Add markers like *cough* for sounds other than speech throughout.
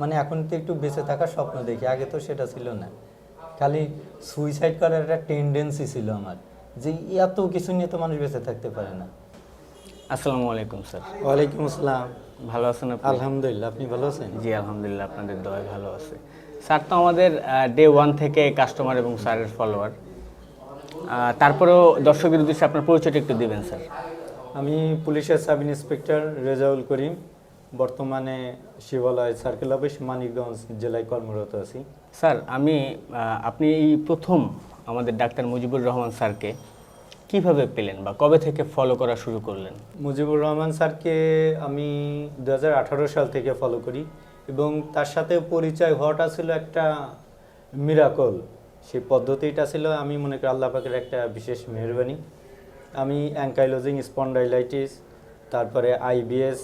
মানে এখন তো একটু বেঁচে থাকার স্বপ্ন দেখি আগে তো সেটা ছিল না। খালি সুইসাইড করার একটা টেন্ডেন্সি ছিল আমার যে এত কিছু নিয়ে তো মানুষ বেঁচে থাকতে পারে না। আসসালামু আলাইকুম স্যার। ওয়ালাইকুম আসসালাম। ভালো আছেন আপনি? আলহামদুলিল্লাহ আপনি ভালো আছেন? জি আলহামদুলিল্লাহ আপনাদের দোয়ায় ভালো আছে। স্যার তো আমাদের ডে ওয়ান থেকে কাস্টমার এবং স্যারের ফলোয়ার তারপরেও দর্শকের উদ্দেশ্যে আপনার পরিচয়টা একটু দিবেন স্যার। আমি পুলিশের সাব ইন্সপেক্টর রেজাউল করিম। বর্তমানে শিবালয় সার্কেল অফিস মানিকগঞ্জ জেলায় কর্মরত আছি। স্যার আমি আপনি এই প্রথম আমাদের ডাক্তার মুজিবুর রহমান স্যারকে কীভাবে পেলেন বা কবে থেকে ফলো করা শুরু করলেন? মুজিবুর রহমান স্যারকে আমি দু হাজার আঠারো সাল থেকে ফলো করি এবং তার সাথে পরিচয় হওয়াটা ছিল একটা মিরাকল সেই পদ্ধতিটা ছিল আমি মনে করি আল্লাহ পাকের একটা বিশেষ মেহরবানি। আমি অ্যাঙ্কাইলোজিং স্পন্ডাইলাইটিস তারপরে আইবিএস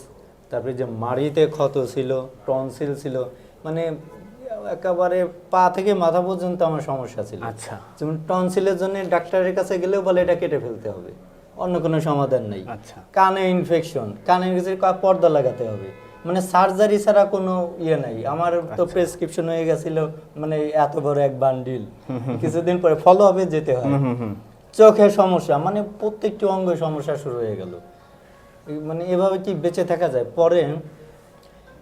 তারপরে যে মাড়িতে ক্ষত ছিল টনসিল ছিল মানে একেবারে পা থেকে মাথা পর্যন্ত আমার সমস্যা ছিল। আচ্ছা। যেমন টনসিলের জন্য ডাক্তারের কাছে গেলেও বলে এটা কেটে ফেলতে হবে। অন্য কোনো সমাধান নেই। আচ্ছা। কানে ইনফেকশন কাছে পর্দা লাগাতে হবে। মানে সার্জারি ছাড়া কোনো ইয়ে নাই। আমার তো প্রেসক্রিপশন হয়ে গেছিল মানে এত বড় এক বান্ডিল কিছুদিন পরে ফলো হবে যেতে হয়। চোখের সমস্যা মানে প্রত্যেকটি অঙ্গ সমস্যা শুরু হয়ে গেল। মানে এভাবে কি বেঁচে থাকা যায়? পরে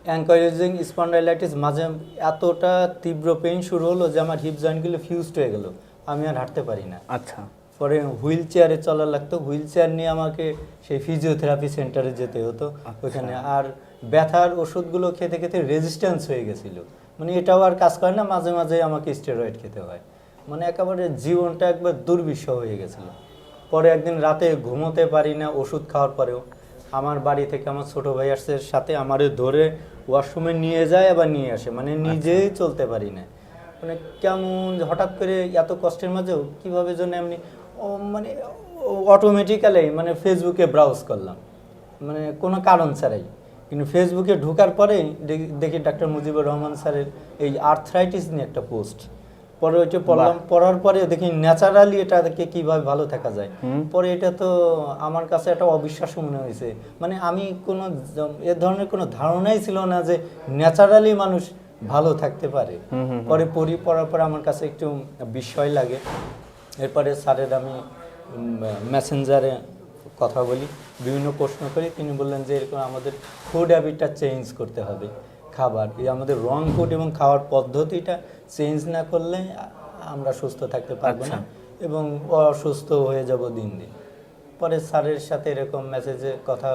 অ্যাঙ্কোলজিং স্পন্ডাইলাইটিস মাঝে এতটা তীব্র পেইন শুরু হলো যে আমার হিপ জয়েন্টগুলো ফিউজড হয়ে গেল। আমি আর হাঁটতে পারি না। আচ্ছা। পরে হুইল চেয়ারে চলা লাগতো। হুইল চেয়ার নিয়ে আমাকে সেই ফিজিওথেরাপি সেন্টারে যেতে হতো। ওখানে আর ব্যথার ওষুধগুলো খেতে খেতে রেজিস্ট্যান্স হয়ে গেছিল। মানে এটাও আর কাজ করে না মাঝে মাঝে আমাকে স্টেরয়েড খেতে হয়। মানে একেবারে জীবনটা একবার দুর্বিষহ হয়ে গেছিল। পরে একদিন রাতে ঘুমোতে পারি না ওষুধ খাওয়ার পরেও। আমার বাড়ি থেকে আমার ছোট ভাই আসছে সাথে আমারে ধরে ওয়াশরুমে নিয়ে যায় আবার নিয়ে আসে। মানে নিজেই চলতে পারি না। মানে কেমন হঠাৎ করে এত কষ্টের মাঝেও কীভাবে জন্য এমনি ও মানে অটোমেটিক্যালি মানে ফেসবুকে ব্রাউজ করলাম। মানে কোনো কারণ ছাড়াই। কিন্তু ফেসবুকে ঢোকার পরে দেখি ডাক্তার মুজিবুর রহমান স্যারের এই আর্থরাইটিস নিয়ে একটা পোস্ট পরে ওইটা পড়লাম পড়ার পরে দেখি ন্যাচারালি এটা থেকে কীভাবে ভালো থাকা যায়। পরে এটা তো আমার কাছে একটা অবিশ্বাস্য মনে হয়েছে। মানে আমি কোনো এ ধরনের কোনো ধারণাই ছিল না যে ন্যাচারালি মানুষ ভালো থাকতে পারে। পরে পড়ি পড়ার পরে আমার কাছে একটু বিস্ময় লাগে। এরপরে স্যারের আমি মেসেঞ্জারে কথা বলি বিভিন্ন প্রশ্ন করি। তিনি বললেন যে এরকম আমাদের ফুড হ্যাবিটটা চেঞ্জ করতে হবে। খাবার এই আমাদের রং ফুড এবং খাওয়ার পদ্ধতিটা চেঞ্জ না করলে আমরা সুস্থ থাকতে পারব না এবং অসুস্থ হয়ে যাব দিন দিন। পরে স্যারের সাথে এরকম মেসেজে কথা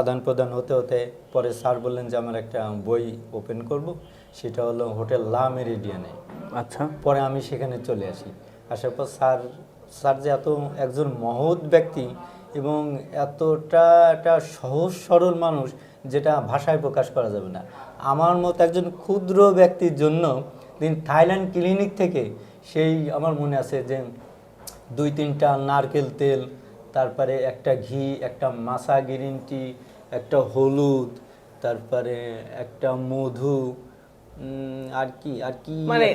আদান প্রদান হতে হতে পরে স্যার বললেন যে আমার একটা বই ওপেন করব সেটা হলো হোটেল লা মেরিডিয়ানে। আচ্ছা। পরে আমি সেখানে চলে আসি। আসার পর স্যার স্যার যে এত একজন মহৎ ব্যক্তি এবং এতটা একটা সহজ সরল মানুষ যেটা ভাষায় প্রকাশ করা যাবে না। আমার মতো একজন ক্ষুদ্র ব্যক্তির জন্য দিন থাইল্যান্ড ক্লিনিক থেকে সেই আমার মনে আছে যে দুই তিনটা নারকেল তেল তারপরে একটা ঘি একটা মাসা গ্রিন টি একটা হলুদ তারপরে একটা মধু আর কি আর কি মানে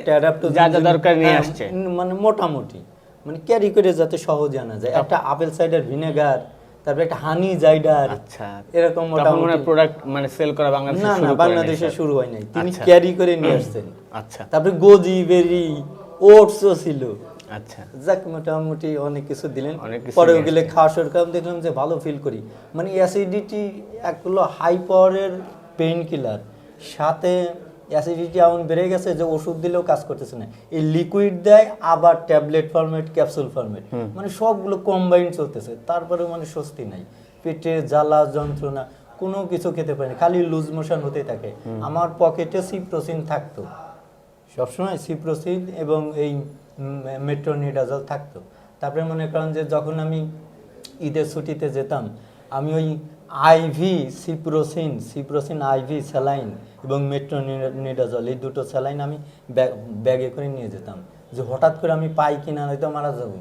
যা যা দরকার নিয়ে হ্যাঁ, আসছে। মানে মোটামুটি। মানে ক্যারি করে যাতে সহজে আনা যায়। একটা আপেল সাইডার ভিনেগার তারপরে একটা হানি জাইডার আচ্ছা। এরকম মোটামুটি। প্রোডাক্ট মানে সেল করা বাংলাদেশে না না বাংলাদেশে শুরু হয় নাই তিনি আচ্ছা। ক্যারি করে নিয়ে আসছেন। আচ্ছা। তারপরে গোজি বেরি ওটসও ছিল। আচ্ছা। যাক মোটামুটি অনেক কিছু দিলেন। পরে ওগুলো খাওয়া শুরু করলাম দেখলাম যে ভালো ফিল করি। মানে অ্যাসিডিটি এক হলো হাই পাওয়ারের পেইন কিলার সাথে অ্যাসিডিটি এমন বেড়ে গেছে যে ওষুধ দিলেও কাজ করতেছে না। এই লিকুইড দেয় আবার ট্যাবলেট ফরম্যাট ক্যাপসুল ফর্মেট মানে সবগুলো কম্বাইন চলতেছে তারপরে মানে স্বস্তি নাই। পেটে জ্বালা যন্ত্রণা কোনো কিছু খেতে পারিনি খালি লুজ মোশন হতে থাকে। আমার পকেটে সিপ্রোসিন থাকতো। সবসময় সিপ্রোসিন এবং এই মেট্রোনিডাজল থাকতো। তারপরে মনে করেন যে যখন আমি ঈদের ছুটিতে যেতাম আমি ওই IV ciprocin ciprocin IV saline এবং মেট্রোনিডাজল এই দুটো স্যালাইন আমি ব্যাগে করে নিয়ে যেতাম। যে হঠাৎ করে আমি পাই কিনা হয়তো মারা যাব।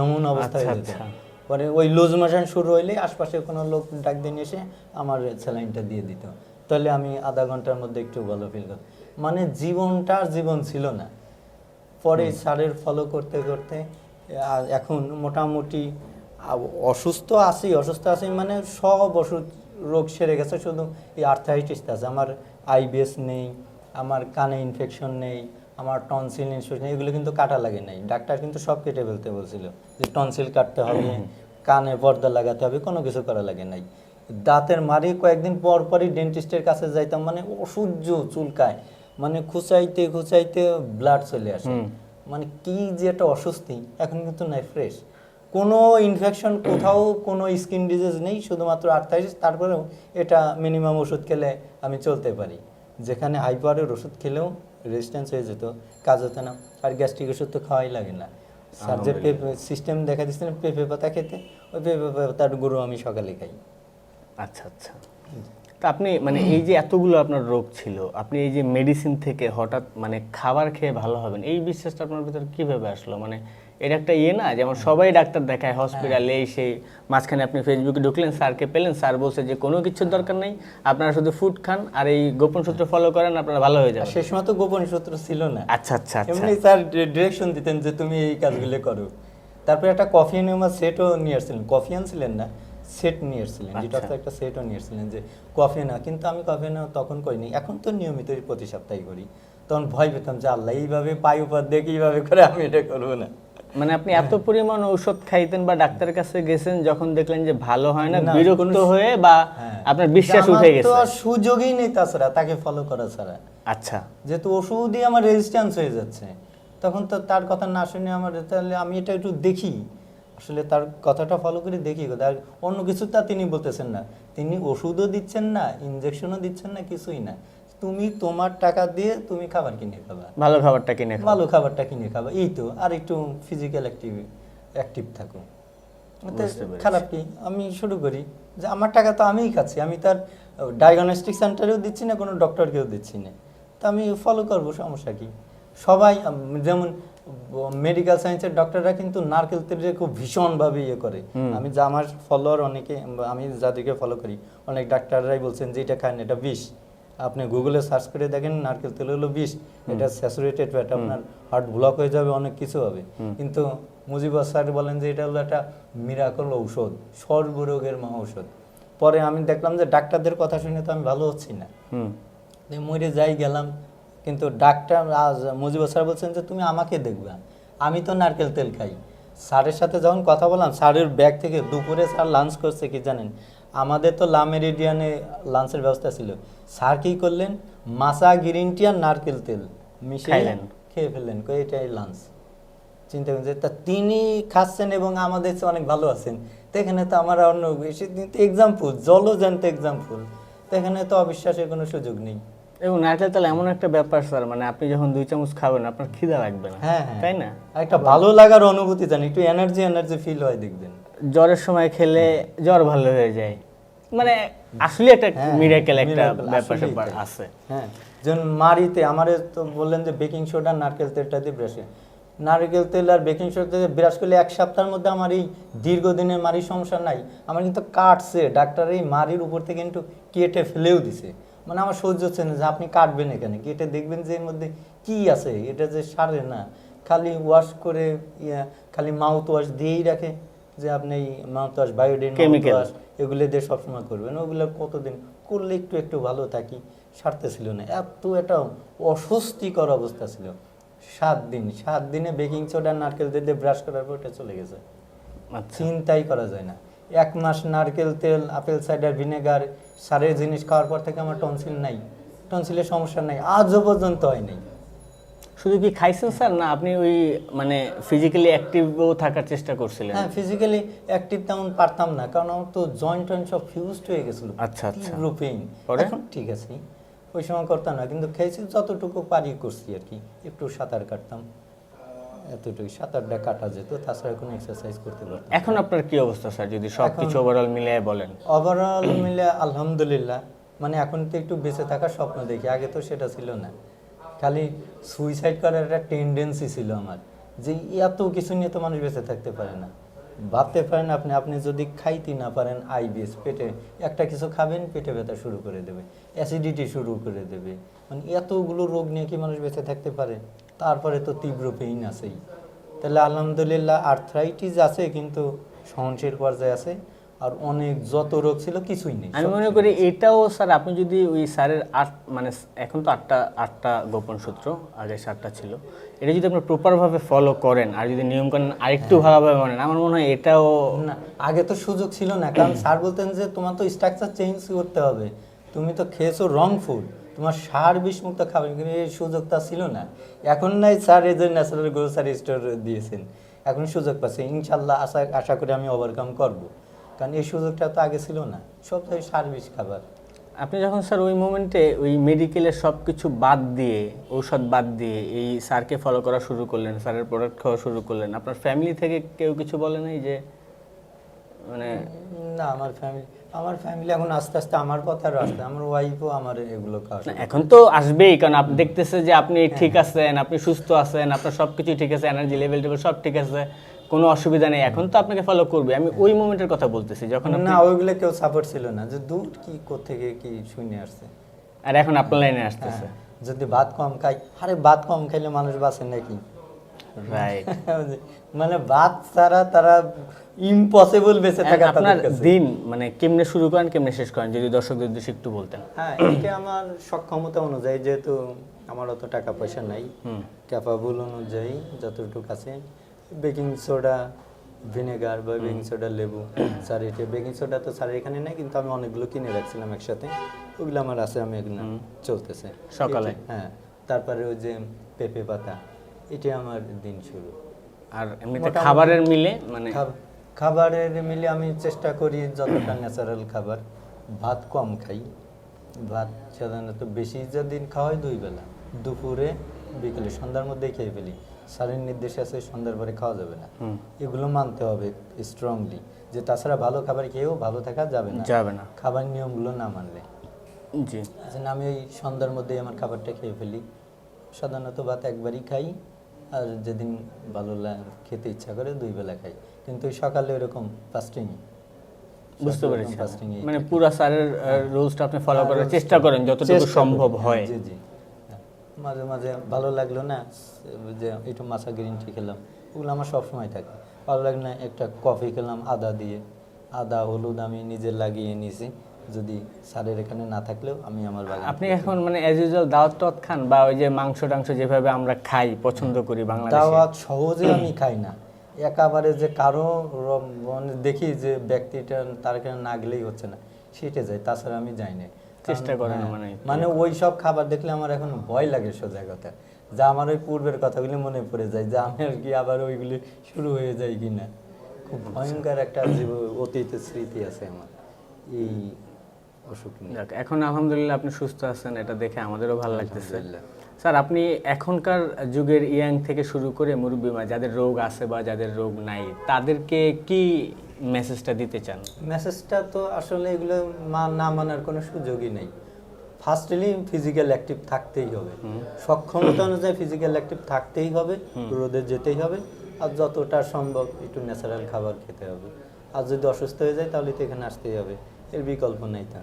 এমন অবস্থা হয়ে আচ্ছা, যেত আচ্ছা। পরে ওই লুজ মোশন শুরু হইলে আশপাশে কোনো লোক ডাক দিয়ে এসে আমার স্যালাইনটা দিয়ে দিত। তাহলে আমি আধা ঘণ্টার মধ্যে একটু ভালো ফিল করতাম। মানে জীবনটা আর জীবন ছিল না। পরে স্যারের ফলো করতে করতে এখন মোটামুটি অসুস্থ আছি অসুস্থ আছি মানে সব ওষুধ রোগ সেরে গেছে শুধু এই আর্থাইটিসটা আছে। আমার আইবিএস নেই আমার কানে ইনফেকশন নেই আমার টনসিল ইনফেকশন এগুলো কিন্তু কাটা লাগে নাই। ডাক্তার কিন্তু সব কেটে ফেলতে বলছিল যে টনসিল কাটতে হবে কানে পর্দা লাগাতে হবে কোনো কিছু করা লাগে নাই। দাঁতের মারি কয়েকদিন পর পরই ডেন্টিস্টের কাছে যাইতাম মানে অসহ্য চুলকায় মানে খুচাইতে খুচাইতে ব্লাড চলে আসে। মানে কি যে একটা অস্বস্তি এখন কিন্তু নাই ফ্রেশ কোনো ইনফেকশন কোথাও কোনো স্কিন ডিজিজ নেই শুধুমাত্র আর্থাইটিস তারপরেও এটা মিনিমাম ওষুধ খেলে আমি চলতে পারি। যেখানে হাইপারের ওষুধ খেলেও রেজিস্ট্যান্স হয়ে যেত কাজ হতো না আর গ্যাস্ট্রিক ওষুধ তো খাওয়াই লাগে না। স্যার যে সিস্টেম দেখা দিচ্ছে না পেঁপে পাতা খেতে ওই পেঁপে পাতার গুঁড়ো আমি সকালে খাই। আচ্ছা আচ্ছা। তা আপনি মানে এই যে এতগুলো আপনার রোগ ছিল আপনি এই যে মেডিসিন থেকে হঠাৎ মানে খাবার খেয়ে ভালো হবেন এই বিশ্বাসটা আপনার ভিতরে কীভাবে আসলো? মানে এটা একটা ইয়ে না যেমন সবাই ডাক্তার দেখায় হসপিটালে এই সেই মাঝখানে আপনি ফেসবুকে ঢুকলেন স্যারকে পেলেন স্যার বলছে যে কোনো কিছুর দরকার নেই আপনারা শুধু ফুড খান আর এই গোপন সূত্র ফলো করেন আপনারা ভালো হয়ে যাবে সে সময় তো গোপন সূত্র ছিল না। আচ্ছা আচ্ছা আচ্ছা। এমনি স্যার ডিরেকশন দিতেন যে তুমি এই কাজগুলো করো। তারপরে একটা কফি নেওয়ার সেটও নিয়ে আসছিলেন। কফি আনছিলেন না সেট নিয়ে আসছিলেন। আচ্ছা। ডিটক্স একটা সেটও নিয়ে আসছিলেন যে কফি না কিন্তু আমি কফি না তখন করিনি। এখন তো নিয়মিত প্রতি সপ্তাহে করি। তখন ভয় পেতাম যে আল্লাহ এইভাবে পাই উপর দেখে এইভাবে করে আমি এটা করব না। মানে আপনি এত পরিমাণ ঔষধ খাইতেন বা ডাক্তারের কাছে গেছেন যখন দেখলেন যে ভালো হয় না বিরক্ত হয়ে বা হ্যাঁ। আপনার বিশ্বাস উঠে গেছে। আর সুযোগই নেই তাছাড়া তাকে ফলো করা ছাড়া। আচ্ছা। যেহেতু ওষুধই আমার রেজিস্ট্যান্স হয়ে যাচ্ছে। তখন তো তার কথা না শুনে আমার তাহলে আমি এটা একটু দেখি। আসলে তার কথাটা ফলো করে দেখি। আর অন্য কিছু তা তিনি বলতেছেন না। তিনি ওষুধও দিচ্ছেন না ইনজেকশনও দিচ্ছেন না কিছুই না। তুমি তোমার টাকা দিয়ে তুমি খাবার কিনে খাবা। ভালো খাবারটা কিনে। ভালো খাবারটা কিনে খাবা। এই তো আর একটু ফিজিক্যাল অ্যাক্টিভ অ্যাক্টিভ থাকো। খারাপ কি? আমি শুরু করি যে আমার টাকা তো আমিই খাচ্ছি। আমি তার ডায়াগনস্টিক সেন্টারেও দিচ্ছি না কোনো ডক্টরকেও দিচ্ছি না। তা আমি ফলো করব সমস্যা কি? সবাই যেমন মেডিকেল সায়েন্সের ডক্টররা কিন্তু নারকেল তেলকে খুব ভীষণভাবে ইয়ে করে। আমি যা আমার ফলোয়ার অনেকে আমি যাদেরকে ফলো করি অনেক ডাক্তাররাই বলছেন যে এটা খান এটা বিষ। আপনি গুগলে সার্চ করে দেখেন নারকেল তেল হলো বিষ এটা স্যাচুরেটেড ফ্যাট আপনার হার্ট ব্লক হয়ে যাবে অনেক কিছু হবে। কিন্তু মুজিবুর স্যার বলেন যে এটা হলো একটা মিরাকল ঔষধ সর্বরোগের মহা ঔষধ। পরে আমি দেখলাম যে ডাক্তারদের কথা শুনে তো আমি ভালো হচ্ছি না। মরে যাই গেলাম কিন্তু ডাক্তার আজ মুজিবুর স্যার বলছেন যে তুমি আমাকে দেখবে আমি তো নারকেল তেল খাই। স্যারের সাথে যখন কথা বললাম স্যারের ব্যাগ থেকে দুপুরে স্যার লাঞ্চ করছে কি জানেন? আমাদের তো লা মেরিডিয়ানে লাঞ্চের ব্যবস্থা ছিল। স্যার কি করলেন? মাসা গ্রিন টি আর নারকেল তেল মিশিয়ে খেয়ে ফেললেন। কই এটাই লাঞ্চ। চিন্তা করুন যে তা তিনি খাচ্ছেন এবং আমাদের অনেক ভালো আছেন। তো এখানে তো আমার অন্য বেশি এক্সাম্পল জলও জানতে এক্সাম্পল তো এখানে তো অবিশ্বাসের কোনো সুযোগ নেই। এবং নারকেল তেল এমন একটা ব্যাপার স্যার মানে আপনি যখন দুই চামচ খাবেন আপনার খিদা লাগবে না। হ্যাঁ হ্যাঁ। তাই না? একটা ভালো লাগার অনুভূতি জানি একটু এনার্জি এনার্জি ফিল হয় দেখবেন। জ্বরের সময় খেলে জ্বর ভালো হয়ে যায়। মানে আসলে একটা হ্যাঁ, মিরাকেল একটা ব্যাপার স্যাপার আছে। হ্যাঁ যেমন মারিতে আমারে তো বললেন যে বেকিং সোডা নারকেল তেলটা দিয়ে ব্রাশে নারকেল তেল আর বেকিং সোডা দিয়ে ব্রাশ করলে এক সপ্তাহের মধ্যে আমার এই দীর্ঘদিনের মারির সমস্যা নাই। আমার কিন্তু কাটছে ডাক্তার এই মারির উপর থেকে কিন্তু কেটে ফেলেও দিছে। মানে আমার সহ্য হচ্ছে না যে আপনি কাটবেন এখানে। কেটে দেখবেন যে এর মধ্যে কি আছে এটা যে সারে না। খালি ওয়াশ করে ইয়া, খালি মাউথ ওয়াশ দিয়েই রাখে। যে আপনি এই ওয়াশ বায়োডিন Chemical। এগুলো দিয়ে সবসময় করবেন। ওগুলো কতদিন করলে একটু একটু ভালো থাকি সারতেছিল না। এত একটা অস্বস্তিকর অবস্থা ছিল। সাত দিন সাত দিনে বেকিং সোডা নারকেল তেল দিয়ে ব্রাশ করার পর ওটা চলে গেছে। আচ্ছা। চিন্তাই করা যায় না। এক মাস নারকেল তেল আপেল সাইডার ভিনেগার সারের জিনিস খাওয়ার পর থেকে আমার টনসিল নাই। টনসিলের সমস্যা নাই আজও পর্যন্ত হয় নাই। শুধু কি খাইছেন স্যার? না আপনি ওই মানে ফিজিক্যালি অ্যাক্টিভও থাকার চেষ্টা করছিলেন? হ্যাঁ ফিজিক্যালি অ্যাক্টিভ তেমন পারতাম না কারণ আমার তো জয়েন্ট টয়েন্ট সব ফিউজড হয়ে গেছিল। আচ্ছা, আচ্ছা। তীব্র পেইন এখন ঠিক আছে ওই সময় করতাম না কিন্তু খেয়েছি যতটুকু পারি করছি আর কি। একটু সাঁতার কাটতাম এতটুকু সাঁতারটা কাটা যেত তাছাড়া কোনো এক্সারসাইজ করতে পারতাম এখন আপনার কি অবস্থা স্যার যদি সব কিছু ওভারঅল মিলিয়ে বলেন? ওভারঅল মিলে আলহামদুলিল্লাহ মানে এখন তো একটু বেঁচে থাকার স্বপ্ন দেখি আগে তো সেটা ছিল না। খালি সুইসাইড করার একটা টেন্ডেন্সি ছিল আমার, যে এত কিছু নিয়ে তো মানুষ বেঁচে থাকতে পারে না। ভাবতে পারেন আপনি আপনি যদি খাইতে না পারেন আইবিএস পেটে একটা কিছু খাবেন, পেটে ব্যথা শুরু করে দেবে অ্যাসিডিটি শুরু করে দেবে। মানে এতগুলো রোগ নিয়ে কি মানুষ বেঁচে থাকতে পারে? তারপরে তো তীব্র পেইন আছেই। তাহলে আলহামদুলিল্লাহ আর্থ্রাইটিস আছে কিন্তু সহনশীল পর্যায়ে আছে। আর অনেক যত রোগ ছিল কিছুই নেই আমি মনে করি এটাও স্যার আপনি যদি ওই স্যারের আট মানে এখন তো আটটা আটটা গোপন সূত্র আগে সাতটা ছিল এটা যদি আপনি প্রপারভাবে ফলো করেন আর যদি নিয়মকানুন আরেকটু হ্যাঁ। ভালোভাবে মানেন আমার মনে হয় এটাও না আগে তো সুযোগ ছিল না কারণ *clears throat* স্যার বলতেন যে তোমার তো স্ট্রাকচার চেঞ্জ করতে হবে তুমি তো খেয়েছো রং ফুড তোমার সার বিষ মুক্ত খাবার কিন্তু এই সুযোগটা ছিল না। এখন নাই স্যার এই যে ন্যাচারাল গ্রোসারি স্টোর দিয়েছেন এখন সুযোগ পাচ্ছে ইনশাল্লাহ আশা আশা করি আমি ওভারকাম করব। কারণ এই সুযোগটা তো আগে ছিল না। সব জায়গায় সার বিষ খাবার আপনি যখন স্যার ওই মোমেন্টে ওই মেডিকেলের সব কিছু বাদ দিয়ে ঔষধ বাদ দিয়ে এই স্যারকে ফলো করা শুরু করলেন স্যারের প্রোডাক্ট খাওয়া শুরু করলেন আপনার ফ্যামিলি থেকে কেউ কিছু বলে নাই যে মানে না আমার ফ্যামিলি আমার ফ্যামিলি এখন আস্তে আস্তে আমার কথা আসছে আমার ওয়াইফও আমার এগুলো না, এখন তো আসবেই কারণ আপনি দেখতেছে যে আপনি ঠিক আছেন আপনি সুস্থ আছেন আপনার সব কিছু ঠিক আছে এনার্জি লেভেল টেভেল সব ঠিক আছে। কোনো অসুবিধা নেই। এখন তো আপনাকে ফলো করবে। আমি ওই মোমেন্টের কথা বলতেছি যখন না ওইগুলো কেউ সাপোর্ট ছিল না। যে দূর কি কোথেকে কি শুনে আসছে। আর এখন আপনার লাইনে আসতেছে। হ্যাঁ, যদি ভাত কম খাই আরে ভাত কম খাইলে মানুষ বাঁচে নাকি? রাইট *laughs* মানে ভাত ছাড়া তারা ইম্পসিবল বেঁচে থাকা আপনার দিন মানে কেমনে শুরু করেন কেমনে শেষ করেন যদি দর্শকদের একটু বলতেন। হ্যাঁ এটা আমার সক্ষমতা অনুযায়ী যেহেতু আমার অত টাকা পয়সা নাই ক্যাপাবল অনুযায়ী যতটুকু আছে বেকিং সোডা ভিনেগার বা বেকিং সোডা লেবু স্যার এটা বেকিং সোডা তো স্যার এখানে নেই কিন্তু আমি অনেকগুলো কিনে রাখছিলাম একসাথে। ওগুলো আমার আছে আমি এগুলো চলতেছে। সকালে? হ্যাঁ তারপরে ওই যে পেঁপে পাতা এটা আমার দিন শুরু। আর এমনিতে খাবারের মিলে মানে খাবারের মিলে আমি চেষ্টা করি যতটা ন্যাচারাল খাবার ভাত কম খাই। ভাত সাধারণত বেশি যেদিন খাওয়াই দুই বেলা। দুপুরে বিকেলে সন্ধ্যার মধ্যেই খেয়ে ফেলি। স্যারের নির্দেশ আছে সন্ধ্যার পরে খাওয়া যাবে না। এগুলো মানতে হবে স্ট্রংলি যে তাছাড়া ভালো খাবার খেয়েও ভালো থাকা যাবে না। যাবে না। খাবার নিয়মগুলো না মানলে। জি। আমি ওই সন্ধ্যার মধ্যেই আমার খাবারটা খেয়ে ফেলি। সাধারণত ভাত একবারই খাই আর যেদিন ভালো খেতে ইচ্ছা করে দুই বেলা খাই। কিন্তু সকালে ওরকম ফাস্টিং বুঝতে পেরেছি। মানে পুরা স্যারের রুলসটা আপনি ফলো করার চেষ্টা করেন যতটুকু সম্ভব হয়। জি জি। মাঝে মাঝে ভালো লাগল না যে একটু মাছা গ্রিন টি খেলাম। ওগুলো আমার সবসময় থাকে। ভালো লাগল না একটা কফি খেলাম আদা দিয়ে। আদা হলুদ আমি নিজে লাগিয়ে নিয়েছি যদি স্যারের এখানে না থাকলেও আমি আমার বাগান আপনি এখন মানে অ্যাজ ইউজুয়াল দাওয়াত টাওয়াত খান? বা ওই যে মাংস টাংস যেভাবে আমরা খাই পছন্দ করি বাংলাদেশে? দাওয়াত সহজে আমি খাই না। একেবারে যে কারও মানে দেখি যে ব্যক্তিটা তার এখানে না গেলেই হচ্ছে না। সেটা যাই তাছাড়া আমি যাই না চেষ্টা করেন হ্যাঁ, মানে মানে ওই সব খাবার দেখলে আমার এখন ভয় লাগে সোজা কথা। যা আমার ওই পূর্বের কথাগুলি মনে পড়ে যায় যে আমি আর কি আবার ওইগুলি শুরু হয়ে যায় কিনা। খুব ভয়ঙ্কর একটা জীব অতীতের স্মৃতি আছে আমার। এই অসুখ এখন আলহামদুলিল্লাহ আপনি সুস্থ আছেন এটা দেখে আমাদেরও ভালো লাগতেছে। স্যার আপনি এখনকার যুগের ইয়াং থেকে শুরু করে মুরব্বী মা যাদের রোগ আছে বা যাদের রোগ নাই তাদেরকে কি মেসেজটা দিতে চান? মেসেজটা তো আসলে এগুলো মা- না মানার কোনো সুযোগই নেই। ফার্স্টলি ফিজিক্যাল অ্যাক্টিভ থাকতেই হবে। সক্ষমতা অনুযায়ী ফিজিক্যাল অ্যাক্টিভ থাকতেই হবে রোদে যেতেই হবে আর যতটা সম্ভব একটু ন্যাচারাল খাবার খেতে হবে। আর যদি অসুস্থ হয়ে যায় তাহলে তো এখানে আসতেই হবে। এর বিকল্প নেই তার।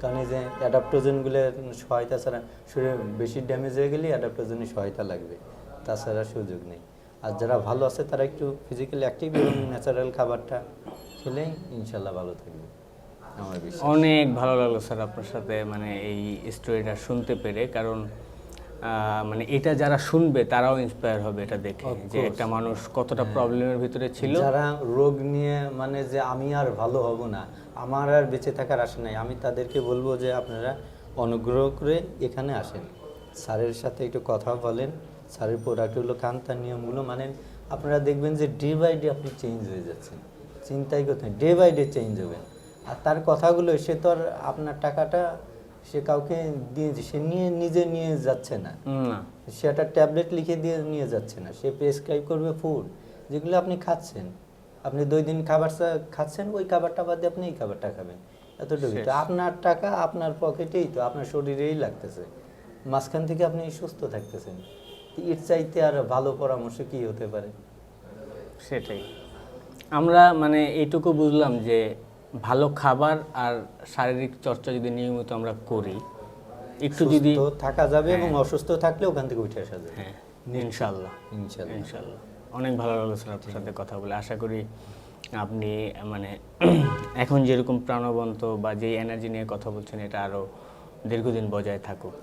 কারণ এই যে অ্যাডাপ্টোজেনগুলোর সহায়তা ছাড়া শরীরে বেশি ড্যামেজ হয়ে গেলে অ্যাডাপ্টোজেনের সহায়তা লাগবে। তাছাড়া সুযোগ নেই। আর যারা ভালো আছে তারা একটু ফিজিক্যালি অ্যাক্টিভ এবং ন্যাচারাল খাবারটা খেলেই ইনশাল্লাহ ভালো থাকবে। আমার বিশ্বাস। অনেক ভালো লাগল স্যার আপনার সাথে মানে এই স্টোরিটা শুনতে পেরে কারণ মানে এটা যারা শুনবে তারাও ইন্সপায়ার হবে এটা দেখে যে একটা মানুষ কতটা প্রবলেমের ভিতরে ছিল। যারা রোগ নিয়ে মানে যে আমি আর ভালো হব না আমার আর বেঁচে থাকার আশা নাই আমি তাদেরকে বলব যে আপনারা অনুগ্রহ করে এখানে আসেন। স্যারের সাথে একটু কথা বলেন স্যারের প্রোডাক্টগুলো খান তার নিয়মগুলো মানেন আপনারা দেখবেন যে ডে বাই ডে আপনি চেঞ্জ হয়ে যাচ্ছেন। চিন্তাই করতে ডে বাই ডে চেঞ্জ হবেন আর তার কথাগুলো সে তো আর আপনার টাকাটা সে কাউকে দিয়ে সে নিয়ে নিজে নিয়ে যাচ্ছে না। সে একটা ট্যাবলেট লিখে দিয়ে নিয়ে যাচ্ছে না। সে প্রেসক্রাইব করবে ফুড যেগুলো আপনি খাচ্ছেন। আপনি দুই দিন খাবার খাচ্ছেন ওই খাবারটা বাদে আপনি এই খাবারটা খাবেন। এতটুকু তো আপনার টাকা আপনার পকেটেই তো আপনার শরীরেই লাগতেছে। মাঝখান থেকে আপনি সুস্থ থাকতেছেন। এর চাইতে আর ভালো পরামর্শ কি হতে পারে? সেটাই। আমরা মানে এইটুকু বুঝলাম যে ভালো খাবার আর শারীরিক চর্চা যদি নিয়মিত আমরা করি একটু যদি থাকা যাবে এবং অসুস্থ থাকলে ওখান থেকে উঠে আসা যাবে। হ্যাঁ ইনশাল্লাহ ইনশাল্লাহ ইনশাল্লাহ অনেক ভালো লাগল স্যার আপনার সাথে কথা বলে। আশা করি আপনি মানে *clears throat* এখন যেরকম প্রাণবন্ত বা যে এনার্জি নিয়ে কথা বলছেন এটা আরও দীর্ঘদিন বজায় থাকুক।